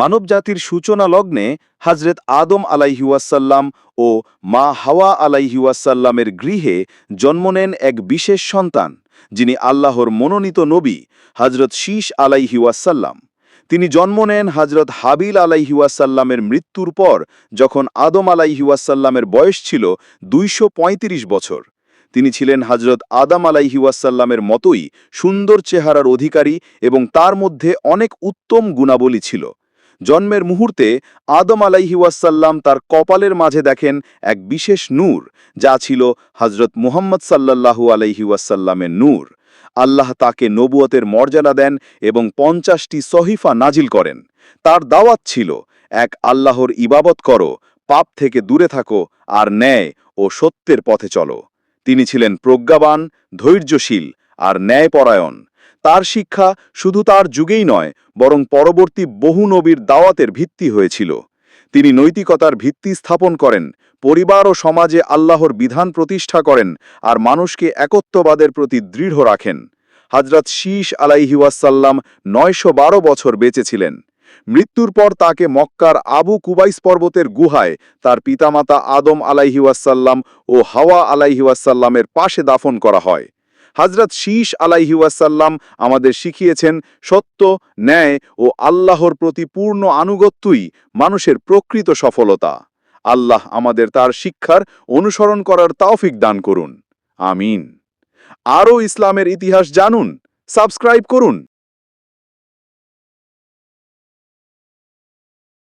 মানবজাতির সূচনা লগ্নে হজরত আদম আলাইহিওয়াসাল্লাম ও মা হাওয়া আলাইহিওয়াসাল্লামের গৃহে জন্ম নেন এক বিশেষ সন্তান, যিনি আল্লাহর মনোনীত নবী হজরত শীষ আলাইহিওয়াসাল্লাম তিনি জন্ম নেন হজরত হাবিল আলাইহিওয়াসাল্লামের মৃত্যুর পর, যখন আদম আলাইহিওয়াসাল্লামের বয়স ছিল দুইশো পঁয়ত্রিশ বছর। তিনি ছিলেন হজরত আদাম আলাইহিওয়াসাল্লামের মতোই সুন্দর চেহারার অধিকারী এবং তার মধ্যে অনেক উত্তম গুণাবলী ছিল। জন্মের মুহূর্তে আদম আলাইহিওয়াসাল্লাম তার কপালের মাঝে দেখেন এক বিশেষ নূর, যা ছিল হজরত মুহাম্মদ সাল্লাল্লাহু আলাইহিওয়াসাল্লামের নূর। আল্লাহ তাকে নবুয়তের মর্যাদা দেন এবং পঞ্চাশটি সহিফা নাজিল করেন। তার দাওয়াত ছিল, এক আল্লাহর ইবাবত করো, পাপ থেকে দূরে থাকো আর ন্যায় ও সত্যের পথে চলো। তিনি ছিলেন প্রজ্ঞাবান, ধৈর্যশীল আর ন্যায়পরায়ণ। তার শিক্ষা শুধু তার যুগেই নয়, বরং পরবর্তী বহু নবীর দাওয়াতের ভিত্তি হয়েছিল। তিনি নৈতিকতার ভিত্তি স্থাপন করেন, পরিবার ও সমাজে আল্লাহর বিধান প্রতিষ্ঠা করেন আর মানুষকে একত্ববাদের প্রতি দৃঢ় রাখেন। হজরত শীষ আলাইহিওয়াসাল্লাম নয়শো বারো বছর বেঁচেছিলেন। মৃত্যুর পর তাকে মক্কার আবু কুবাইস পর্বতের গুহায় তার পিতামাতা আদম আলাইহিওয়াসাল্লাম ও হাওয়া আলাইহিওয়াসাল্লামের পাশে দাফন করা হয়। হজরত শীষ আলাইহিউসাল্লাম আমাদের শিখিয়েছেন, সত্য, ন্যায় ও আল্লাহর প্রতি পূর্ণ আনুগত্যই মানুষের প্রকৃত সফলতা। আল্লাহ আমাদের তার শিক্ষার অনুসরণ করার তাওফিক দান করুন। আমিন। আরও ইসলামের ইতিহাস জানুন, সাবস্ক্রাইব করুন।